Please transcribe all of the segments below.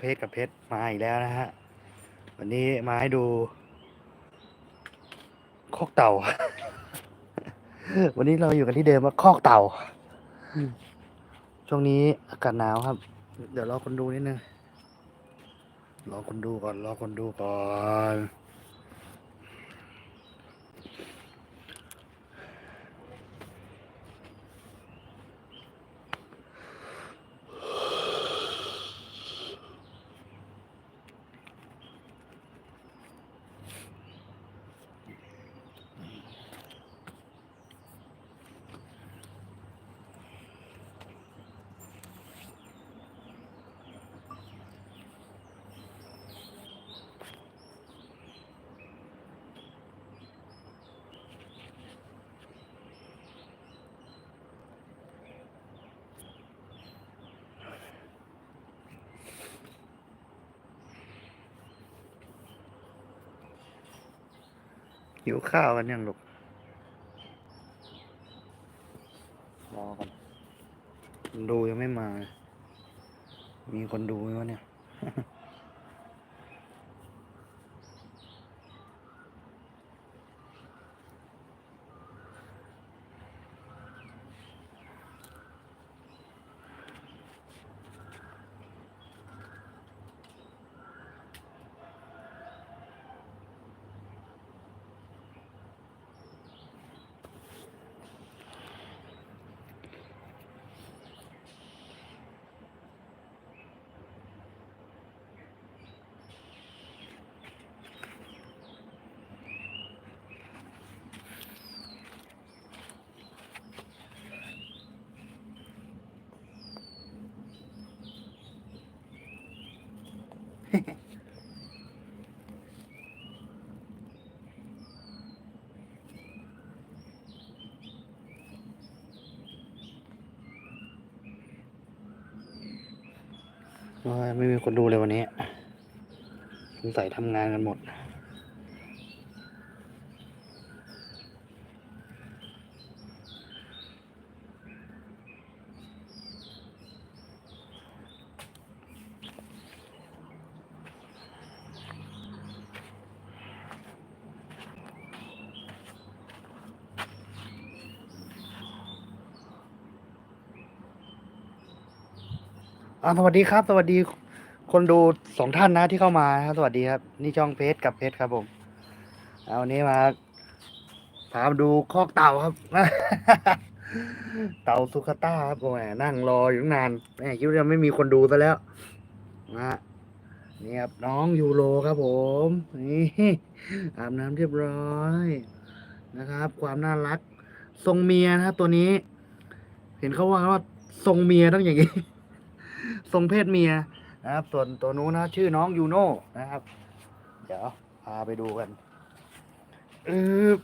เพชรกับเพชรมาอีกแล้วนะฮะ วันนี้มาให้ดูคอกเต่า วันนี้เราอยู่กันที่เดิมว่าคอกเต่า ช่วงนี้อากาศหนาวครับ เดี๋ยวรอคนดูนิดนึง รอคนดูก่อน รอคนดูก่อน หิวข้าวกันยังลูกรอกันคนดูยังไม่มา มีคนดูไหมวะเนี่ย โอ้ย ไม่มีคนดูเลยวันนี้สงสัยทำงานกันหมด อ่าสวัสดีครับ สวัสดีคนดูสองท่านนะที่เข้ามาครับสวัสดีครับ นี่ช่องเพจกับเพจครับผมเอาวันนี้มาพามดูคอกเต่าครับ เต่าสุขต้าครับโอ้ยนั่งรออยู่นานแหมคิดว่าจะไม่มีคนดูซะแล้วนะฮะนี่ครับน้องยูโรครับผมนี่อาบน้ำเรียบร้อยนะครับ ความน่ารัก ทรงเมียนะครับตัวนี้ เห็นเขาว่าว่าทรงเมียต้องอย่างนี้ ทรงเพศเมียนะครับ ส่วนตัวนู้นนะชื่อน้องยูโน่นะครับ เดี๋ยวพาไปดูกันอืบ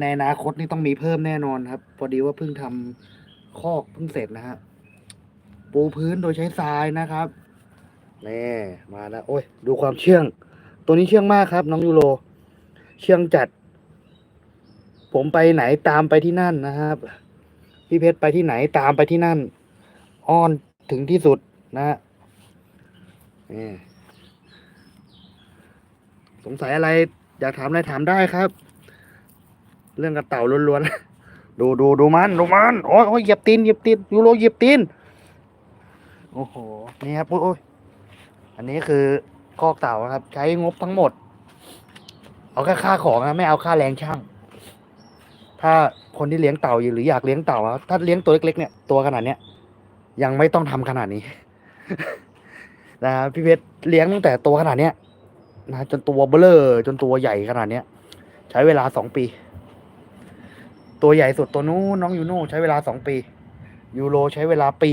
ในอนาคตนี่ต้องมีเพิ่มแน่นอนครับ พอดีว่าเพิ่งทำคอกเพิ่งเสร็จนะฮะปูพื้นโดยใช้ทรายนะครับนี่มาแล้วโอ้ย ดูความเชื่อง ตัวนี้เชื่องมากครับ น้องยูโรเชื่องจัด ผมไปไหนตามไปที่นั่นนะครับ พี่เพชรไปที่ไหนตามไปที่นั่น อ้อนถึงที่สุดนะฮะสงสัยอะไร อยากถามอะไรถามได้ครับ เรื่องกระเต่าล้วนๆ ดูดูดูมันดูมันโอ้ยโอ้ยเหยียบตีนเหยียบตีนยูโรเหยียบตีนโอ้โหนี่ครับโอ้ยอันนี้คือคอกเต่าครับ ใช้งบทั้งหมด เอาแค่ค่าของนะไม่เอาค่าแรงช่าง ถ้าคนที่เลี้ยงเต่าอยู่หรืออยากเลี้ยงเต่าถ้าเลี้ยงตัวเล็กๆเนี่ยตัวขนาดเนี้ย ยังไม่ต้องทำขนาดนี้ นะครับพี่เพชรเลี้ยงตั้งแต่ตัวขนาดเนี้ยนะจนตัวเบลอจนตัวใหญ่ขนาดเนี้ย ใช้เวลาสองปี ตัวใหญ่สุดตัวนู้นน้องยูโน่ใช้เวลาสองปี ยูโรใช้เวลาปี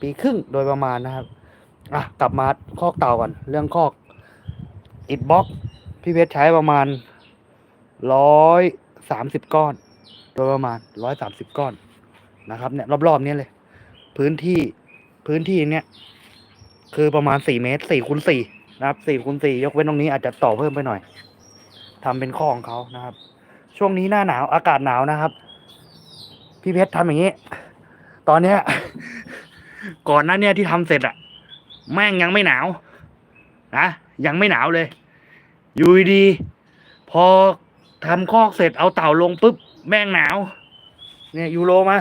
ปีครึ่งโดยประมาณนะครับอะกลับมาคอกเต่าก่อน เรื่องคอกอิดบ็อกพี่เพชรใช้ประมาณร้อยสามสิบก้อน โดยประมาณร้อยสามสิบก้อนนะครับเนี่ยรอบๆเนี้ยเลย พื้นที่พื้นที่เนี้ยคือประมาณสี่เมตรสี่คูณสี่นะครับสี่คูณสี่ยกเว้นตรงนี้อาจจะต่อเพิ่มไปหน่อยทำเป็นข้อของเขานะครับ ช่วงนี้หน้าหนาวอากาศหนาวนะครับ พี่เพชรทำอย่างนี้ ตอนเนี้ย ก่อนหน้าเนี่ยที่ทำเสร็จอะแม่งยังไม่หนาวนะยังไม่หนาวเลยอยู่ดีพอทำคอกเสร็จเอาเต่าลงปุ๊บแม่งหนาว เนี่ยยูโรมา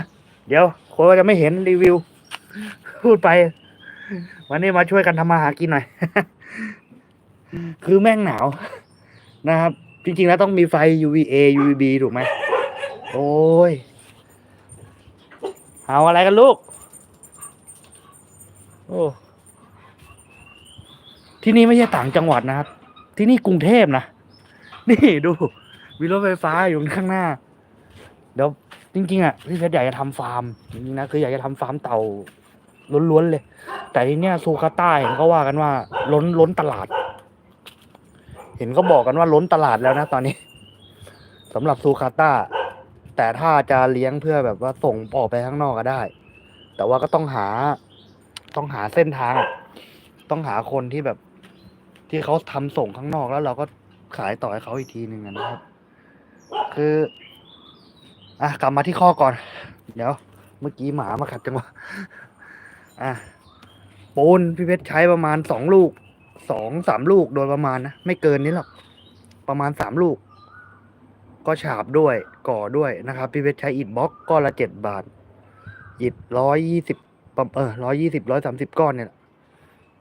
เดี๋ยว คนก็จะไม่เห็นรีวิว พูดไป วันนี้มาช่วยกันทำมาหากินหน่อย คือแม่งหนาว นะครับ จริงๆแล้วต้องมีไฟ UVA UVB ถูกไหม โอ้ย เอาอะไรกันลูก โอ้ ที่นี่ไม่ใช่ต่างจังหวัดนะครับ ที่นี่กรุงเทพนะ นี่ดู มีรถไฟฟ้าอยู่ข้างหน้า เดี๋ยว จริงๆอะพี่เพชรอยากจะทำฟาร์มจริงๆนะคืออยากจะทำฟาร์มเต่าล้วนๆเลย แต่ทีเนี้ยซูคาต้าเห็นเขาว่ากันว่า ล้นล้นตลาด เห็นเขาบอกกันว่าล้นตลาดแล้วนะตอนนี้สำหรับซูคาต้าแต่ถ้าจะเลี้ยงเพื่อแบบว่าส่งออกไปข้างนอกก็ได้ แต่ว่าก็ต้องหา ต้องหาเส้นทาง ต้องหาคนที่แบบ ที่เขาทำส่งข้างนอกแล้วเราก็ขายต่อให้เขาอีกทีหนึ่งนะครับ คือ อะกลับมาที่ข้อก่อน เดี๋ยว เมื่อกี้หมามาขัดจังหวะอะปูนพี่เพชรใช้ประมาณสองลูกสองสามลูกโดยประมาณนะไม่เกินนี้หรอกประมาณสามลูก ก็ฉาบด้วยก่อด้วยนะครับ พี่เพชรใช้อิฐบล็อกก้อนละเจ็ดบาทอิฐร้อยยี่สิบเออร้อยยี่สิบร้อยสามสิบก้อนเนี่ย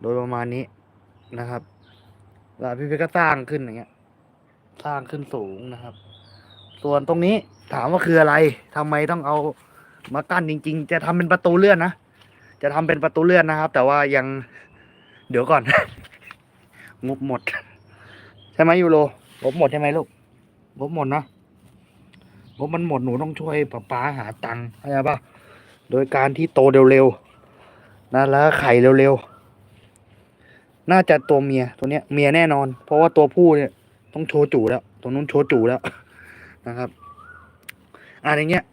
โดยประมาณนี้นะครับแล้วพี่เพชรก็สร้างขึ้นอย่างเงี้ย สร้างขึ้นสูงนะครับ ส่วนตรงนี้ ถามว่าคืออะไรทำไมต้องเอามากั้นจริง ๆ จะทำเป็นประตูเลื่อนนะ จะทำเป็นประตูเลื่อนนะครับ แต่ว่ายังเดี๋ยวก่อน งบหมด ใช่ไหมยูโร งบหมดใช่ไหมลูก งบหมดนะ งบมันหมดหนูต้องช่วยป้าป๊าหาตังค์เข้าใจปะโดยการที่โตเร็วๆนะแล้วไข่เร็วๆ น่าจะตัวเมียตัวเนี้ยเมียแน่นอน เพราะว่าตัวผู้เนี่ยต้องโชว์จู่แล้ว ตัวนู้นโชว์จู่แล้วนะครับ อ่าอย่างเงี้ย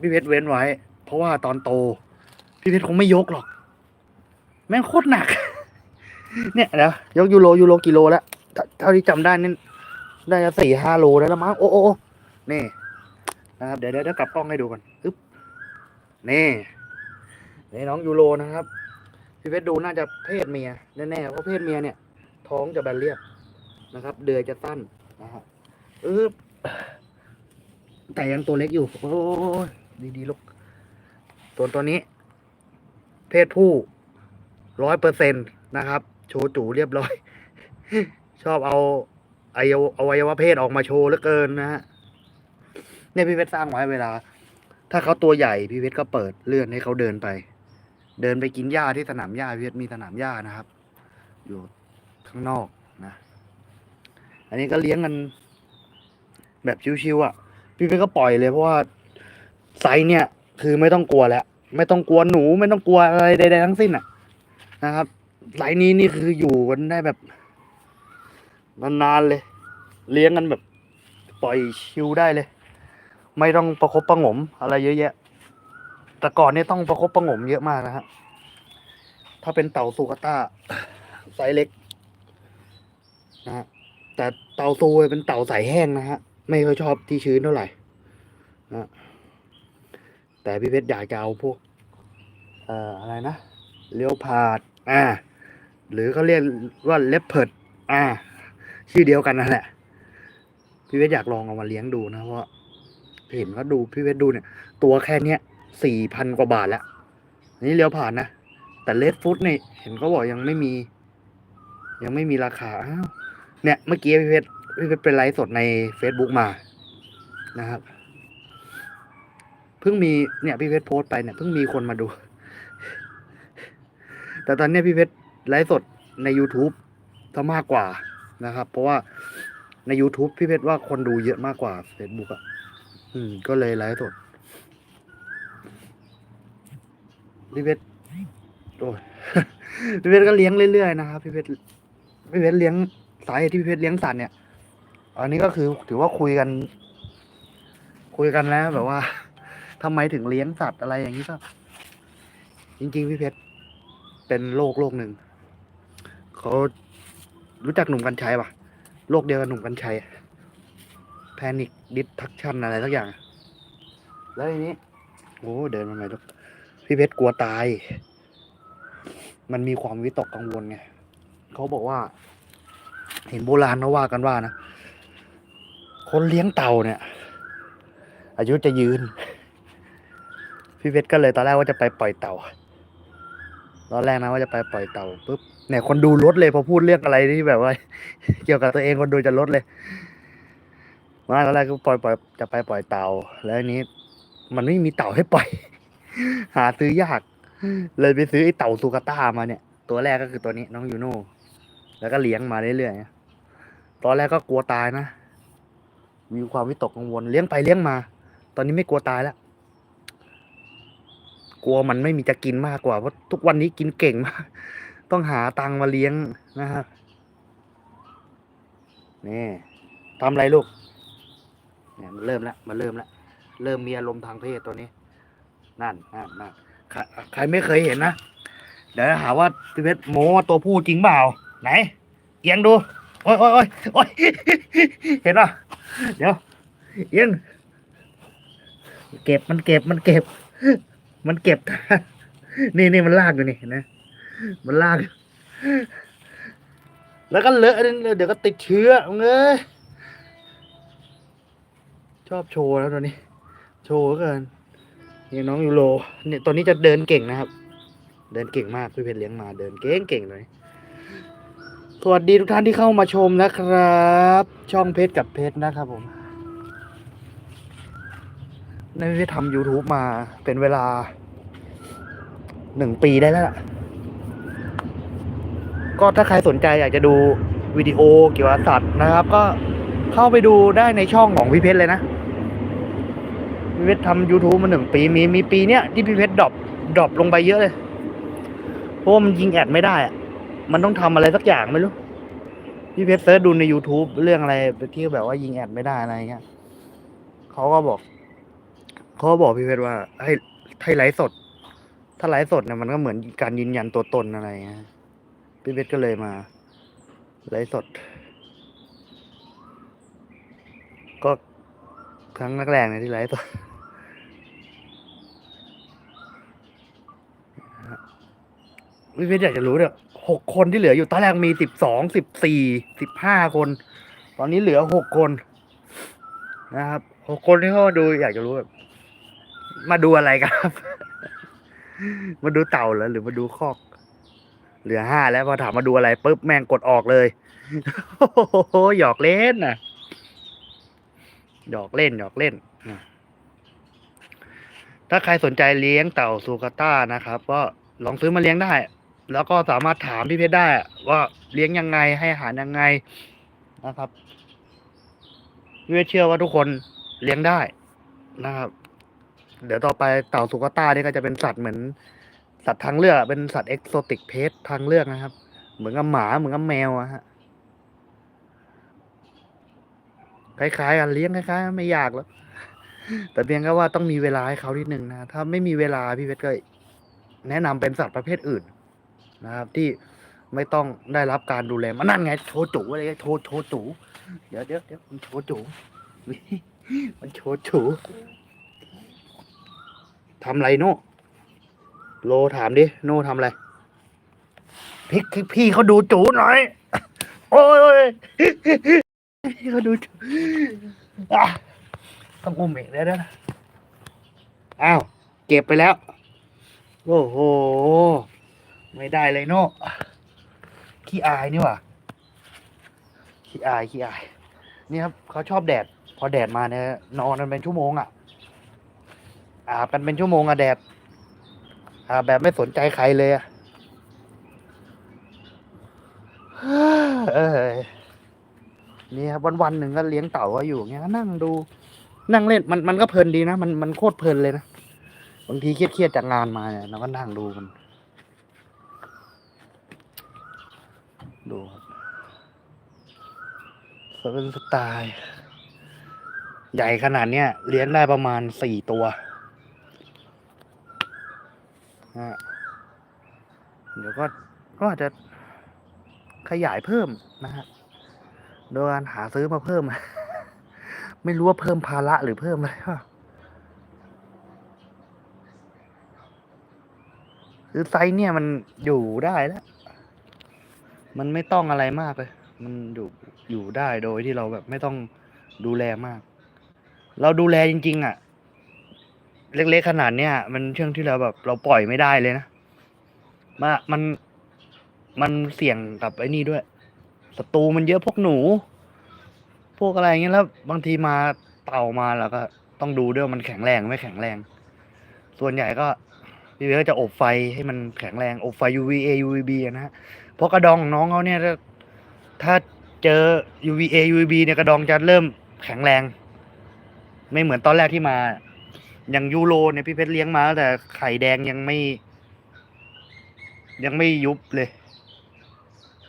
พี่เพชรเว้นไว้ เพราะว่าตอนโต พี่เพชรคงไม่ยกหรอก แม่งโคตรหนัก เนี่ยเดี๋ยวยกยูโรยูโรกิโลแล้วเท่าที่จำได้นี่ได้จะสี่ห้าโลได้แล้วมั้งโอ้โอ้นี่นะครับเดี๋ยวเดี๋ยวเดี๋ยวกลับกล้องให้ดูก่อนอึ๊บนี่นี่น้องยูโรนะครับพี่เพชรดูน่าจะเพศเมียแน่ๆเพราะเพศเมียเนี่ย ท้องจะแบนเรียบนะครับ เดือยจะสั้นนะฮะอึ๊บ แต่ยังตัวเล็กอยู่ โอ้ยดีๆลูกตัวตัวนี้ เพศผู้ร้อยเปอร์เซ็นตนะครับ โชว์จูเรียบร้อย ชอบเอาอวัยวอวัยวะเพศออกมาโชว์เหลือเกินนะฮะเนี่ยพี่เพชรสร้างไว้เวลา ถ้าเขาตัวใหญ่พี่เพชรก็เปิดเลื่อนให้เขาเดินไป เดินไปกินหญ้าที่สนามหญ้าพี่เพชรมีสนามหญ้านะครับ อยู่ข้างนอกนะ อันนี้ก็เลี้ยงกันแบบชิวๆอะ พี่เพชรก็ปล่อยเลยเพราะว่าไซส์เนี่ย คือไม่ต้องกลัวแล้ว ไม่ต้องกลัวหนูไม่ต้องกลัวอะไรใดๆทั้งสิ้นอะ นะครับไซส์นี้นี่คืออยู่กันได้แบบนานๆเลย เลี้ยงกันแบบ ปล่อยชิวได้เลย ไม่ต้องประคบประงมอะไรเยอะแยะ แต่ก่อนเนี่ยต้องประคบประงมเยอะมากนะฮะถ้าเป็นเต่าซูกาต้าไซส์เล็กนะฮะแต่เต่าซูเป็นเต่าสายแห้งนะฮะ ไม่ค่อยชอบที่ชื้นเท่าไหร่นะแต่พี่เพชรอยากจะเอาพวก เอ่ออะไรนะเลี้ยวพาดอ่า หรือเขาเรียกว่าเลปเพิร์ดอ่า ชื่อเดียวกันนั่นแหละ พี่เพชรอยากลองเอามาเลี้ยงดูนะเพราะเห็นเขาดูพี่เพชรดูเนี่ย ตัวแค่เนี้ยสี่พันกว่าบาทแล้วนนี้เลี้ยวผ่านนะ แต่เลดฟุตเนี่ยเห็นเขาบอกยังไม่มี ยังไม่มีราคาอ้าวเนี่ย เมื่อกี้พี่เพชร เพชรเป็นไลฟ์สดใน Facebook มานะครับ เพิ่งมีเนี่ยพี่เพชรโพสต์ไปเนี่ยเพิ่งมีคนมาดู แต่ตอนนี้พี่เพชรไลฟ์สดใน YouTube ซะมากกว่านะครับ เพราะว่าใน YouTube พี่เพชรว่าคนดูเยอะมากกว่า Facebook อะ อืม ก็เลยไลฟ์สดพี่เพชรโอ้ยพี่เพชรก็เลี้ยงเรื่อยๆนะครับพี่เพชรพี่เพชรเลี้ยงสาเหตุที่พี่เพชรเลี้ยงสัตว์เนี่ย อันนี้ก็คือถือว่าคุยกัน คุยกันแล้วแบบว่าทำไมถึงเลี้ยงสัตว์อะไรอย่างนี้ก็ จริง ๆ พี่เพชรเป็นโรคโรคหนึ่งเขารู้จักหนุ่มกัญชัยปะโรคเดียวกับหนุ่มกัญชัยแพนิคดิสทักชันอะไรสักอย่าง แล้วทีนี้โอ้เดินมาไงลูกพี่เพชรกลัวตาย มันมีความวิตกกังวลไงเขาบอกว่า เห็นโบราณเขาว่ากันว่านะ คนเลี้ยงเต่าเนี่ย อายุจะยืน พี่เพชรก็เลยตอนแรกว่าจะไปปล่อยเต่าตอนแรกนะว่าจะไปปล่อยเต่าปุ๊บเนี่ยคนดูลดเลยพอพูดเรื่องอะไรที่แบบว่า เกี่ยวกับตัวเองคนดูจะลดเลยมาตอนแรกก็ปล่อยปล่อยจะไปปล่อยเต่า แล้วนนี้ มันไม่มีเต่าให้ปล่อย หาซื้อยาก เลยไปซื้อไอ้เต่าซูกาต้ามาเนี่ย ตัวแรกก็คือตัวนี้น้องยูโน่แล้วก็เลี้ยงมาเรื่อยๆตอนแรกก็กลัวตายนะ มีความวิตกกังวลเลี้ยงไปเลี้ยงมา ตอนนี้ไม่กลัวตายแล้วกลัวมันไม่มีจะกินมากกว่าเพราะทุกวันนี้กินเก่งมาก ต้องหาตังมาเลี้ยงนะครับนี่ทำอะไรลูกเนี่ยมันเริ่มแล้วมันเริ่มแล้วเริ่มมีอารมณ์ทางเพศตัวนี้ นั่นนั่นนั่นใครใครไม่เคยเห็นนะเดี๋ยวหาว่าพี่เพชรโม้ว่าตัวผู้จริงเปล่า ไหน เอียงดู โอ้ยโอ้ยโอ้ยโอ้ยเห็นป่ะ เดี๋ยวเอียงเก็บมันเก็บมันเก็บ มันเก็บนี่นี่มันลากอยู่นี่นไหมมันลาก แล้วก็เลอะเดี๋ยวก็ติดเชื้อเอาเงยชอบโชว์แล้วตัวนี้ โชว์เกินนี่น้องยูโรเนี่ยตัวนี้จะเดินเก่งนะครับ เดินเก่งมากพี่เพชรเลี้ยงมาเดินเก่งเก่งเลย สวัสดีทุกท่านที่เข้ามาชมนะครับ ช่องเพชรกับเพชรนะครับผมในพี่เพชรทำ YouTube มาเป็นเวลาหนึ่งปีได้แล้วล่ะ ก็ถ้าใครสนใจอยากจะดูวิดีโอเกี่ยวกับสัตว์นะครับ ก็เข้าไปดูได้ในช่องของพี่เพชรเลยนะพี่เพชรทำ YouTube มาหนึ่งปีมีมีปีเนี้ยที่พี่เพชรดรอปดรอปลงไปเยอะเลยเพราะมันยิงแอดไม่ได้อะ มันต้องทำอะไรสักอย่างไม่รู้ พี่เพชรเซิร์ชดูใน YouTube เรื่องอะไรที่แบบว่ายิงแอดไม่ได้อะไรเงี้ยเขาก็บอก เขาก็บอกพี่เพชรว่า ให้ให้ไลฟ์สด ถ้าไลฟ์สดเนี่ยมันก็เหมือนการยืนยันตัวตนอะไรเงี้ยพี่เพชรก็เลยมาไลฟ์สด ก็ครั้งแรกๆเนี่ยที่ไลฟ์สดพี่เพชรอยากจะรู้เนี่ย หกคนที่เหลืออยู่ตอนแรกมีสิบสองสิบสี่สิบห้าคน ตอนนี้เหลือหกคน นะครับหกคนที่เขาดูอยากจะรู้แบบมาดูอะไรครับ มาดูเต่าเหรอหรือมาดูคอก เหลือห้าแล้วพอถามมาดูอะไรปุ๊บแม่งกดออกเลยโอ้หยอกเล่นนะหยอกเล่นหยอกเล่นถ้าใครสนใจเลี้ยงเต่าซูคาต้านะครับ ก็ลองซื้อมาเลี้ยงได้ แล้วก็สามารถถามพี่เพชรได้ ว่าเลี้ยงยังไงให้อาหารยังไงนะครับพี่เพชรเชื่อว่าทุกคนเลี้ยงได้นะครับ เดี๋ยวต่อไปเต่าสุกต้านี่ก็จะเป็นสัตว์เหมือน สัตว์ทางเลือกเป็นสัตว์เอกโซติกเพสทางเลือกนะครับ เหมือนกับหมาเหมือนกับแมวอะฮะคล้ายๆกันเลี้ยงคล้ายๆ ไม่ยากแล้วแต่เพียงแค่ว่าต้องมีเวลาให้เขานิดนึงนะ ถ้าไม่มีเวลาพี่เพชรก็แนะนำเป็นสัตว์ประเภทอื่น นะครับ ที่ไม่ต้องได้รับการดูแลมันนั่นไง โชจูอะไรโชโชจูเดี๋ยวเดี๋ยวเดี๋ยวมันโชจูมันโชจูทำไรโน่โลถามดิโน่ทำอะไรพี่พี่เขาดูจูหน่อย โอ้ยพี่เขาดูจู่ต้องอุ้มอีกแล้วนะอ้าว เก็บไปแล้ว โอ้โห ไม่ได้เลยโน่ขี้อายนี่ว่าขี้อายขี้อาย นี่ครับเขาชอบแดด พอแดดมาเนี่ยนอนกันเป็นชั่วโมงอะ อาบกันเป็นชั่วโมงอะแดดอาบแบบไม่สนใจใครเลยอะเอ้ยนี่ครับวันวันหนึ่งก็เลี้ยงเต่าก็อยู่อย่างเงี้ยก็นั่งดู นั่งเล่นมันมันก็เพลินดีนะ มันมันโคตรเพลินเลยนะบางทีเครียดๆจากงานมาเนี่ยเราก็นั่งดูมัน ดูครับเปนสไตล์ใหญ่ขนาดเนี้ยเลี้ยงได้ประมาณสี่ตัวฮะเดี๋ยวก็ก็อาจจะขยายเพิ่มนะฮะโดยการหาซื้อมาเพิ่ม ไม่รู้ว่าเพิ่มภาระหรือเพิ่มอะไรก็คือไซส์เนี่ยมันอยู่ได้แล้ว มันไม่ต้องอะไรมากเลย มันอยู่อยู่ได้โดยที่เราแบบไม่ต้องดูแลมาก เราดูแลจริง ๆ อะ เล็กๆขนาดเนี้ยมันเชื่องที่เราแบบ เราปล่อยไม่ได้เลยนะมามันมันเสี่ยงกับไอ้นี่ด้วยศัตรูมันเยอะพวกหนู พวกอะไรเงี้ยแล้วบางทีมาเต่ามาแล้วก็ ต้องดูด้วยมันแข็งแรงไม่แข็งแรง ส่วนใหญ่ก็พี่เวก็จะอบไฟให้มันแข็งแรง อบไฟ UVA UVB นะฮะ ราะกระดองของน้องเขาเนี่ย ถ้าเจอ UVA UVB เนี่ยกระดองจะเริ่มแข็งแรง ไม่เหมือนตอนแรกที่มา อย่างยูโรเนี่ยพี่เพชรเลี้ยงมาแต่ไข่แดงยังไม่ ยังไม่ยุบเลย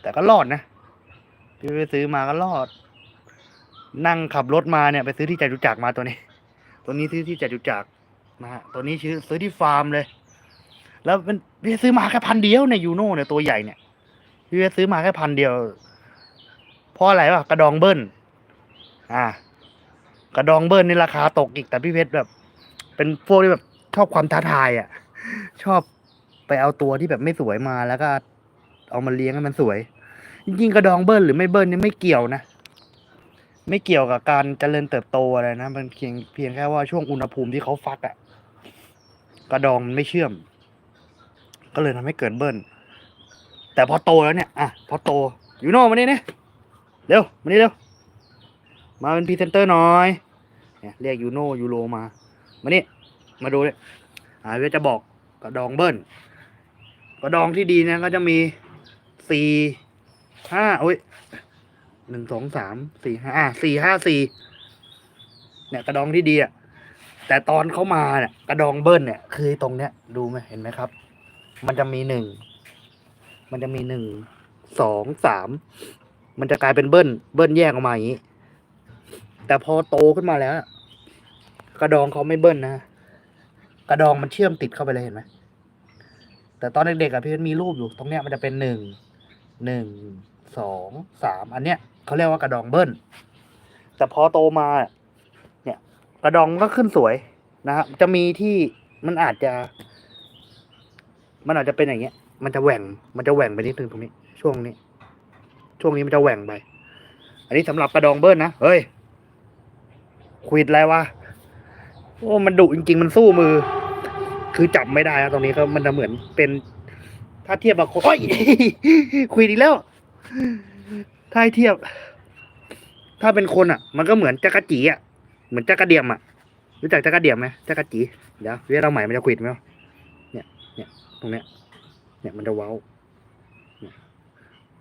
แต่ก็รอดนะพี่ไปซื้อมาก็รอด นั่งขับรถมาเนี่ยไปซื้อที่จตุจักรมาตัวนี้ ตัวนี้ซื้อที่จตุจักรนะฮะตัวนี้ชื่อซื้อที่ฟาร์มเลย แล้วมันพี่ซื้อมาแค่พันเดียวในยยูโน่เนี่ยตัวใหญ่เนี่ย พี่ไปซื้อมาแค่พันเดียว เพราะอะไรวะกระดองเบิ้ลอ่า กระดองเบิ้ลนี่ราคาตกอีกแต่พี่เพชรแบบ เป็นพวกที่แบบชอบความท้าทายอะ ชอบไปเอาตัวที่แบบไม่สวยมาแล้วก็ เอามาเลี้ยงให้มันสวย จริงๆกระดองเบิ้ลหรือไม่เบิ้ลนี่ไม่เกี่ยวนะไม่เกี่ยวกับการเจริญเติบโตอะไรนะ มันเพียงเพียงแค่ว่าช่วงอุณหภูมิที่เขาฟักอะ่ะ กระดองมันไม่เชื่อม ก็เลยทำให้เกิดเบิ้ล แต่พอโตแล้วเนี่ยอะพอโตยูโน่มานี่เนี่ยเร็วมานี่เร็วมาเป็นพรีเซนเตอร์หน่อยเนี่ยเรียกยูโน่ยูโรมามานี่มาดูเลยอ่าเวจะบอกกระดองเบิ้ลกระดองที่ดีเนี่ยก็จะมีสี่ห้าโอ้ยหนึ่งสองสามสี่ห้าสี่ห้าสี่เนี่ยกระดองที่ดีอะแต่ตอนเขามาเนี่ยกระดองเบิ้ลเนี่ยคือตรงเนี้ยดูไหมเห็นไหมครับ มันจะมีหนึ่ง มันจะมีหนึ่งสองสามมันจะกลายเป็นเบิ้ลเบิ้ลแยกออกมาอย่างนี้ แต่พอโตขึ้นมาแล้ว กระดองเขาไม่เบิ้ลนะกระดองมันเชื่อมติดเข้าไปเลยเห็นไหมแต่ตอนเด็กๆอะพี่เพชรมีรูปอยู่ตรงเนี้ยมันจะเป็นหนึ่งหนึ่งสองสามอันเนี้ยเขาเรียกว่ากระดองเบิ้ลแต่พอโตมา เนี่ย กระดองก็ขึ้นสวยนะครับจะมีที่มันอาจจะ มันอาจจะเป็นอย่างเงี้ย มันจะแหว่ง มันจะแหว่งไปนิดนึงตรงนี้ ช่วงนี้ ช่วงนี้มันจะแหว่งไป อันนี้สำหรับกระดองเบิ้ลนะ เฮ้ยควิดอะไรวะ โอ้ มันดุจริง ๆ มันสู้มือ คือจับไม่ได้นะตรงนี้ก็มันจะเหมือนเป็น ถ้าเทียบกับคนโอ้ยควิดอีกแล้ว ถ้าเทียบ ถ้าเป็นคนอะ มันก็เหมือนจักรจีอะ เหมือนจักรเดียมอะ รู้จักจักรเดียมไหมจักรจี เดี๋ยวเรียกเราใหม่มันจะขวิดไหมเนี่ย เนี่ย ตรงเนี้ย เนี่ยมันจะเว้าเนี่ย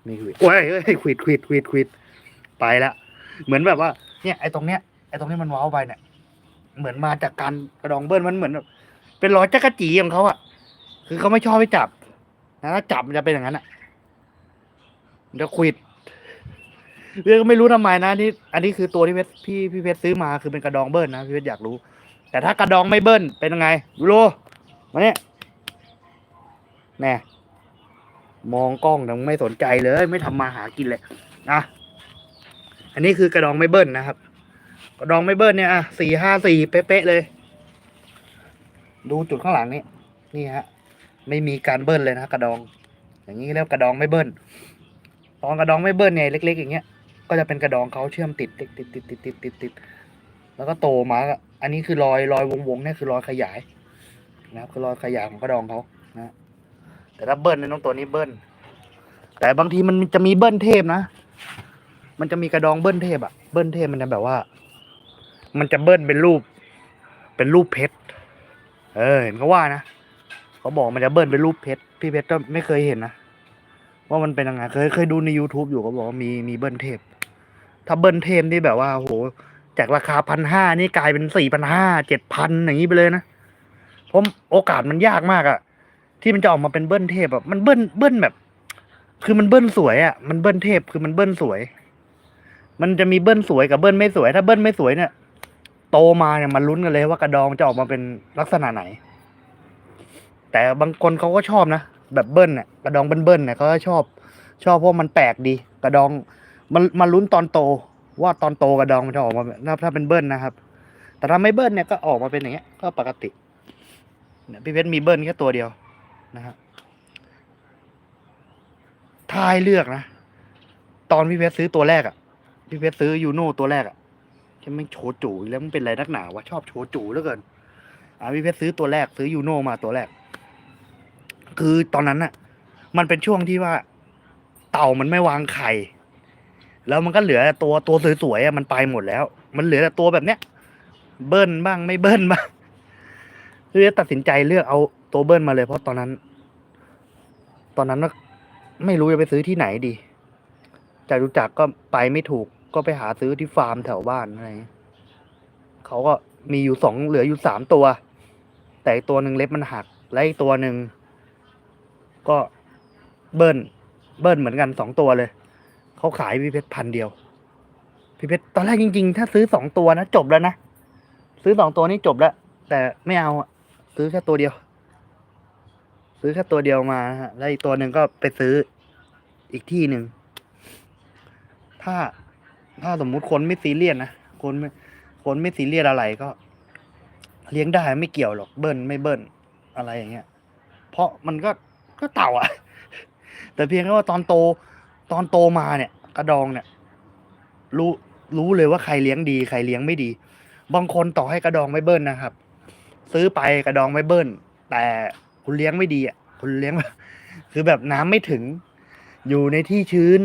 ม่ขวิดโอ้ยเฮ้ยขวิดขวิดขวิดขวิดไปละเหมือนแบบว่า เนี่ยไอ้ตรงเนี้ยไอ้ตรงนี้มันเว้าไปเนี่ย เหมือนมาจากการกระดองเบิ้ลมันเหมือนเป็นรอยจักรจีของเขาอะ คือเขาไม่ชอบให้จับนะถ้าจับมันจะเป็นอย่างนั้นอะเดี๋ยวควิดเรื่องก็ไม่รู้ทำไมนะนี่อันนี้คือตัวที่เพชรพี่พี่เพชรซื้อมาคือเป็นกระดองเบิ้ลนะพี่เพชรอยากรู้ แต่ถ้ากระดองไม่เบิ้ลเป็นยังไงยูโรมาเนี่ยแน่ มองกล้องแต่ไม่สนใจเลย ไม่ทำมาหากินเลยนะอันนี้คือกระดองไม่เบิ้ลนะครับ กระดองไม่เบิ้ลเนี่ยอะสี่ห้าสี่เป๊ะๆเลย ดูจุดข้างหลังนี่นี่ฮะ ไม่มีการเบิ้ลเลยนะกระดอง อย่างนี้เรียกว่ากระดองไม่เบิ้ลตอนกระดองไม่เบิ้ลเนี่ยเล็ก ๆ อย่างเงี้ย ก็จะเป็นกระดองเขาเชื่อมติดติดติดติดติดติดติดติดแล้วก็โตมาอันนี้คือรอยรอยวงๆเนี่ยคือรอยขยายนะครับคือรอยขยายของกระดองเขา แต่ถ้าเบิ้ลเนี่ยต้องตัวนี้เบิ้ลแต่บางทีมันจะมีเบิ้ลเทพนะ มันจะมีกระดองเบิ้ลเทพอะเบิ้ลเทพมันจะแบบว่า มันจะเบิ้ลเป็นรูป เป็นรูปเพชร เออเห็นเขาว่านะเขาบอกมันจะเบิ้ลเป็นรูปเพชร พี่เพชรก็ไม่เคยเห็นนะว่ามันเป็นยังไงเคยเคยดูใน YouTube อยู่เขาบอกว่ามีมีเบิ้ลเทพ ถ้าเบิ้ลเทพนี่แบบว่าโอ้โหจากราคาพันห้านี่กลายเป็นสี่พันห้าเจ็ดพันอย่างนี้ไปเลยนะเพราะโอกาสมันยากมากอะ ที่มันจะออกมาเป็นเบิ้ลเทพแบบมันเบิ้ลเบิ้ลแบบ คือมันเบิ้ลสวยอะมันเบิ้ลเทพคือมันเบิ้ลสวย มันจะมีเบิ้ลสวยกับเบิ้ลไม่สวย ถ้าเบิ้ลไม่สวยเนี่ย โตมาเนี่ยมันลุ้นกันเลยว่ากระดองจะออกมาเป็นลักษณะไหน แต่บางคนเขาก็ชอบนะแบบเบิ้ลเนี่ยกระดองเบิ้ลๆเนี่ยเขาก็ชอบ ชอบเพราะมันแปลกดี กระดอง มันมันลุ้นตอนโต ว่าตอนโตกระดองมันจะออกมาแบบถ้าเป็นเบิ้ลนะครับ แต่ถ้าไม่เบิ้ลเนี่ยก็ออกมาเป็นอย่างเงี้ย ก็ปกติเนี่ยพี่เพชรมีเบิ้ลแค่ตัวเดียว นะฮะถ้าให้เลือกนะ ตอนพี่เพชรซื้อตัวแรกอะ่ะ พี่เพชรซื้อยูโน่ตัวแรกอะ่ะแค่ไม่งโชจูแล้วมันเป็นไรนักหนาวะชอบโชจูเหลือเกิน อ่าพี่เพชรซื้อตัวแรกซื้อยูโน่มาตัวแรก คือตอนนั้นน่ะ มันเป็นช่วงที่ว่า เต่ามันไม่วางไข่แล้วมันก็เหลือตัวตัวสวยๆอะมันไปหมดแล้ว มันเหลือแต่ตัวแบบเนี้ย เบิ้ลบ้างไม่เบิ้ลบ้างคือตัดสินใจเลือกเอา ตัวเบิ้ลมาเลยเพราะตอนนั้น ตอนนั้นก็ไม่รู้จะไปซื้อที่ไหนดีจากรู้จักรก็ไปไม่ถูกก็ไปหาซื้อที่ฟาร์มแถวบ้านอะไรเขาก็มีอยู่สองเหลืออยู่สามตัว แต่ตัวหนึ่งเล็บมันหัก และอีกตัวหนึ่งก็เบิ้ลเบิ้ลเหมือนกันสองตัวเลย เขาขายพี่เพชรพันเดียว พี่เพชรตอนแรกจริงๆ ถ้าซื้อสองตัวนะจบแล้วนะ ซื้อสองตัวนี้จบแล้ว แต่ไม่เอาซื้อแค่ตัวเดียว ซื้อแค่ตัวเดียวมาฮะแล้วอีกตัวหนึ่งก็ไปซื้ออีกที่หนึ่ง ถ้าถ้าสมมุติคนไม่ซีเรียสนะคนไม่คนไม่ซีเรียสอะไรก็ เลี้ยงได้ไม่เกี่ยวหรอกเบิ้ลไม่เบิ้ลอะไรอย่างเงี้ย เพราะมันก็ก็เต่าอะแต่เพียงแค่ว่าตอนโต ตอนโตมาเนี่ย กระดองเนี่ย รู้รู้เลยว่าใครเลี้ยงดี ใครเลี้ยงไม่ดี บางคนต่อให้กระดองไม่เบิ้ลนะครับ ซื้อไปกระดองไม่เบิ้ลแต่ คุณเลี้ยงไม่ดีอะคุณเลี้ยงคือแบบน้ำไม่ถึง อยู่ในที่ชื้น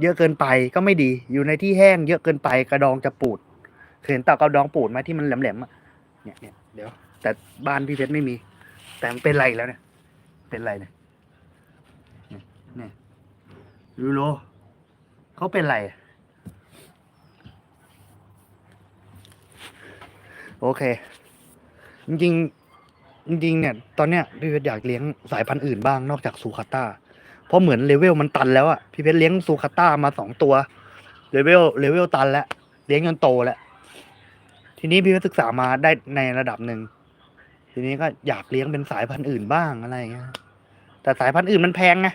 เยอะเกินไปก็ไม่ดี อยู่ในที่แห้ง เยอะเกินไปกระดองจะปูดเห็นเต่ากระดองปูดไหมที่มันแหลมๆอะเนี่ยเนี่ยเดี๋ยว แต่บ้านพี่เพชรไม่มี แต่มันเป็นไรแล้วเนี่ย เป็นไรเนี่ยเนี่ยเนี่ยยูโรเขาเป็นไรโอเค จริงๆ จริงๆเนี่ย ตอนเนี้ยพี่เพชรอยากเลี้ยงสายพันธุ์อื่นบ้างนอกจากซูคาต้า เพราะเหมือนเลเวลมันตันแล้วอะพี่เพชรเลี้ยงซูคาต้ามาสองตัว เลเวลเลเวลตันแล้ว เลี้ยงจนโตแล้ว ทีนี้พี่เพชรศึกษามาได้ในระดับหนึ่ง ทีนี้ก็อยากเลี้ยงเป็นสายพันธุ์อื่นบ้างอะไรเงี้ย แต่สายพันธุ์อื่นมันแพงไง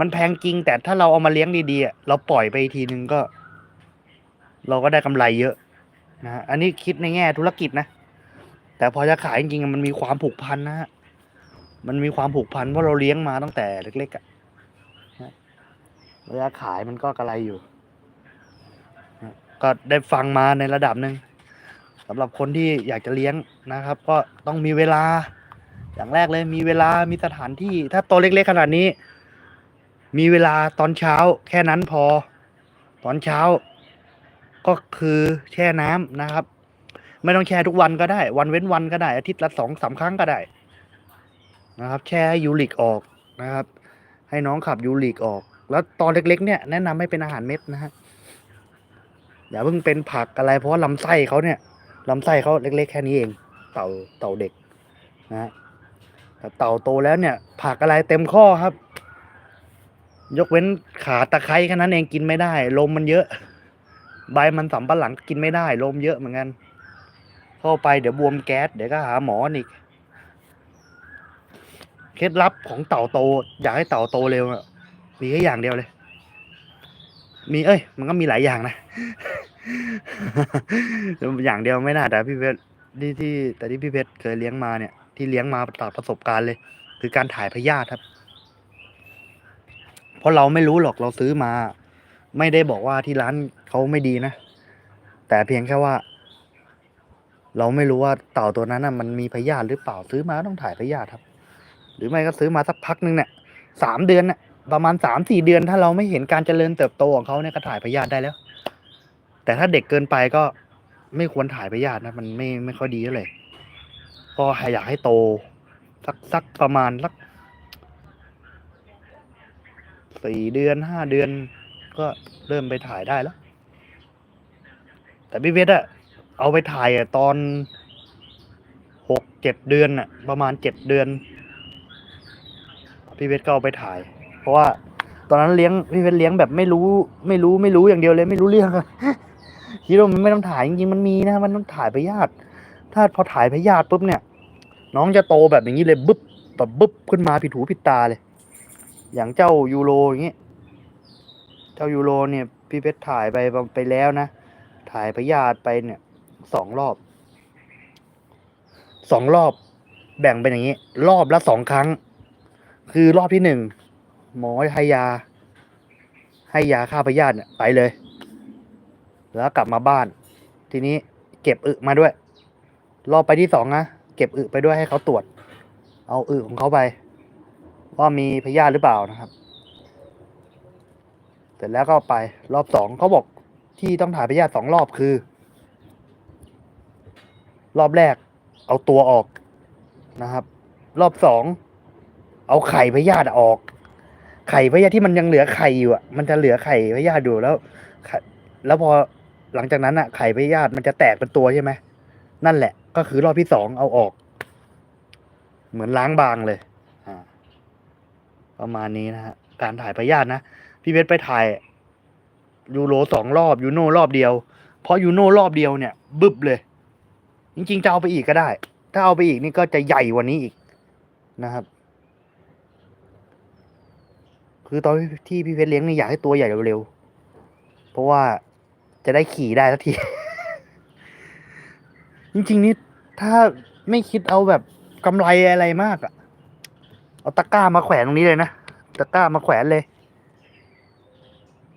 มันแพงจริง แต่ถ้าเราเอามาเลี้ยงดีๆ เราปล่อยไปอีกทีนึงก็ เราก็ได้กำไรเยอะนะ อันนี้คิดในแง่ธุรกิจนะ แต่พอจะขายจริงๆมันมีความผูกพันนะฮะมันมีความผูกพันเพราะเราเลี้ยงมาตั้งแต่เล็กๆอะนะเวลาขายมันก็กระไรอยู่ ก็ได้ฟังมาในระดับหนึ่งสำหรับคนที่อยากจะเลี้ยงนะครับ ก็ต้องมีเวลา อย่างแรกเลยมีเวลามีสถานที่ ถ้าตัวเล็กๆขนาดนี้ มีเวลาตอนเช้าแค่นั้นพอ ตอนเช้า ก็คือแช่น้ำนะครับ ไม่ต้องแช่ทุกวันก็ได้ วันเว้นวันก็ได้ อาทิตย์ละสองสามครั้งก็ได้นะครับ แช่ให้ยูริกออกนะครับ ให้น้องขับยูริกออก แล้วตอนเล็ก ๆ เนี่ยแนะนำให้เป็นอาหารเม็ดนะฮะอย่าเพิ่งเป็นผักอะไรเพราะว่าลำไส้เขาเนี่ยลำไส้เขาเล็ก ๆ แค่นี้เอง เต่าเต่าเด็กนะฮะแต่เต่าโตแล้วเนี่ย ผักอะไรเต็มข้อครับ ยกเว้นขาตะไคร้แค่นั้นเองกินไม่ได้ ลมมันเยอะ ใบมันสำปะหลังกินไม่ได้ ลมเยอะเหมือนกัน เข้าไปเดี๋ยวบวมแก๊สเดี๋ยวก็หาหมออีกเคล็ดลับของเต่าโต อยากให้เต่าโตเร็วอะมีแค่อย่างเดียวเลย มีเอ้ย มันก็มีหลายอย่างนะ อย่างเดียวไม่น่าแต่พี่เพชรที่ที่แต่ที่พี่เพชรเคยเลี้ยงมาเนี่ย ที่เลี้ยงมาจากประสบการณ์เลย คือการถ่ายพยาธิครับ เพราะเราไม่รู้หรอกเราซื้อมา ไม่ได้บอกว่าที่ร้านเขาไม่ดีนะ แต่เพียงแค่ว่า เราไม่รู้ว่าเต่าตัวนั้นน่ะมันมีพยาธิหรือเปล่าซื้อมาต้องถ่ายพยาธิครับ หรือไม่ก็ซื้อมาสักพักนึงเนี่ยสามเดือนเนี่ยประมาณสามสี่เดือน ถ้าเราไม่เห็นการเจริญเติบโตของเขาเนี่ยก็ถ่ายพยาธิได้แล้ว แต่ถ้าเด็กเกินไปก็ไม่ควรถ่ายพยาธินะมันไม่ไม่ค่อยดีเท่าไหร่ก็อยากให้โตสักสักประมาณสักสี่เดือนห้าเดือน ก็เริ่มไปถ่ายได้แล้ว แต่พี่เวทอะ เอาไปถ่ายอะตอนหกเจ็ดเดือนอะประมาณเจ็ดเดือน พี่เวทก็เอาไปถ่าย เพราะว่าตอนนั้นเลี้ยงพี่เวทเลี้ยงแบบไม่รู้ ไม่รู้ไม่รู้อย่างเดียวเลยไม่รู้เรื่องคิดว่ามันไม่ต้องถ่ายจริงๆมันมีนะ มันต้องถ่ายพยาธิถ้าพอถ่ายพยาธิปุ๊บเนี่ย น้องจะโตแบบอย่างนี้เลยบึ๊บแบบบึ๊บขึ้นมาผิดหูผิดตาเลย อย่างเจ้ายูโรอย่างเงี้ยเจ้ายูโรเนี่ย พี่เพชรถ่ายไปไปแล้วนะถ่ายพยาธิไปเนี่ย สองรอบสองรอบ แบ่งเป็นอย่างนี้ รอบละสองครั้ง คือรอบที่หนึ่งหมอให้ยา ให้ยาฆ่าพยาธิเนี่ยไปเลย แล้วกลับมาบ้าน ทีนี้เก็บอึมาด้วย รอบไปที่สองนะเก็บอึไปด้วยให้เขาตรวจ เอาอึของเขาไป ว่ามีพยาธิหรือเปล่านะครับ เสร็จแล้วก็ไปรอบสองเขาบอกที่ต้องถ่ายพยาธิสองรอบคือ รอบแรก เอาตัวออกนะครับ รอบสองเอาไข่พยาธิออก ไข่พยาธิที่มันยังเหลือไข่อยู่อะมันจะเหลือไข่พยาธิอยู่แล้วแล้วพอหลังจากนั้นอะไข่พยาธิมันจะแตกเป็นตัวใช่ไหมนั่นแหละ ก็คือรอบที่สองเอาออก เหมือนล้างบางเลยประมาณนี้นะฮะการถ่ายพยาธินะพี่เพชรไปถ่ายยูโรสองรอบยูโน่รอบเดียว เพราะยูโน่รอบเดียวเนี่ย บึบเลย จริงๆจะเอาไปอีกก็ได้ ถ้าเอาไปอีกนี่ก็จะใหญ่กว่านี้อีกนะครับ คือตอนที่พี่เพชรเลี้ยงนี่อยากให้ตัวใหญ่เร็วๆ เพราะว่าจะได้ขี่ได้สักที จริงๆนี่ถ้าไม่คิดเอาแบบกำไรอะไรมากอะเอาตะกร้ามาแขวนตรงนี้เลยนะ ตะกร้ามาแขวนเลย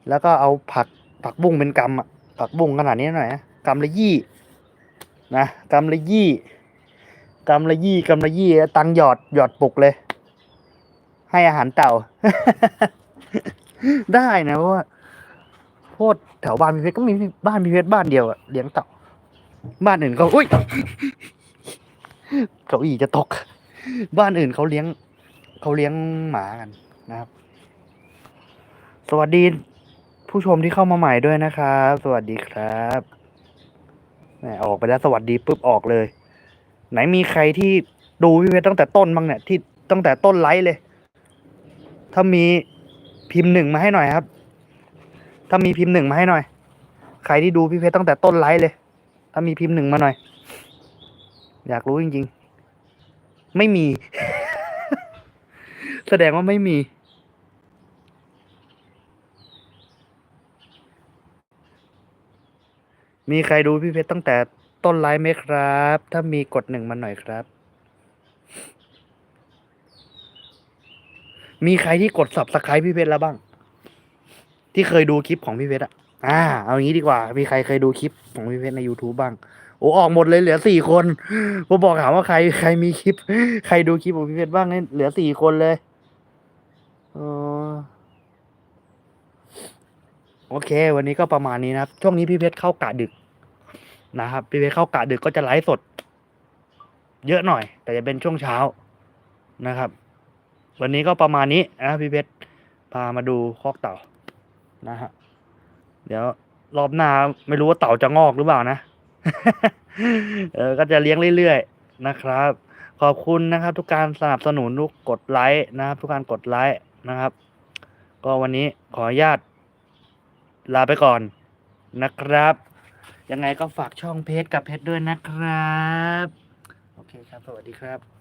แล้วก็เอาผักผักบุ้งเป็นกำอะผักบุ้งขนาดนี้หน่อยนะกำละยี่ นะกำละยี่กำละยี่กำละยี่ตังหยอดหยอดปุกเลย ให้อาหารเต่า ได้นะเพราะว่าโพดแถวบ้านพีเพชรก็มีบ้านพีเพชรบ้านเดียวอะเลี้ยงเต่า บ้านอื่นเขาอุ้ยเก้าอี้จะตก บ้านอื่นเขาเลี้ยงเขาเลี้ยงหมากันนะครับ สวัสดีผู้ชมที่เข้ามาใหม่ด้วยนะครับ สวัสดีครับ ออกไปแล้วสวัสดีปุ๊บออกเลย ไหนมีใครที่ดูพี่เพชรตั้งแต่ต้นบ้างเนี่ยที่ตั้งแต่ต้นไลฟ์เลย ถ้ามีพิมพ์หนึ่งมาให้หน่อยครับ ถ้ามีพิมพ์หนึ่งมาให้หน่อย ใครที่ดูพี่เพชรตั้งแต่ต้นไลฟ์เลย ถ้ามีพิมพ์หนึ่งมาหน่อย อยากรู้จริง ๆ ไม่มี แสดงว่าไม่มี มีใครดูพี่เพชรตั้งแต่ต้นไลฟ์ไหมครับ ถ้ามีกดหนึ่งมาหน่อยครับ มีใครที่กด subscribe พี่เพชรแล้วบ้าง ที่เคยดูคลิปของพี่เพชรอะอ่า เอางี้ดีกว่า มีใครเคยดูคลิปของพี่เพชรใน YouTube บ้าง โอ้ออกหมดเลยเหลือสี่คนผมบอกถามว่าใครใครมีคลิป ใครดูคลิปของพี่เพชรบ้างเนี่ยเหลือสี่คนเลยอ๋อ โอเค วันนี้ก็ประมาณนี้นะครับช่วงนี้พี่เพชรเข้ากะดึกนะครับ พี่เพชรเข้ากะดึกก็จะไลฟ์สด เยอะหน่อย แต่จะเป็นช่วงเช้านะครับ วันนี้ก็ประมาณนี้นะพี่เพชรพามาดูคอกเต่านะฮะเดี๋ยวรอบหน้าไม่รู้ว่าเต่าจะงอกหรือเปล่านะเออก็จะเลี้ยงเรื่อยๆนะครับ ขอบคุณนะครับ ทุกการสนับสนุนทุกกดไลค์นะครับ ทุกการกดไลค์นะครับ ก็วันนี้ขออนุญาต ลาไปก่อนนะครับ ยังไงก็ฝากช่องเพจกับเพจด้วยนะครับ โอเคครับ สวัสดีครับ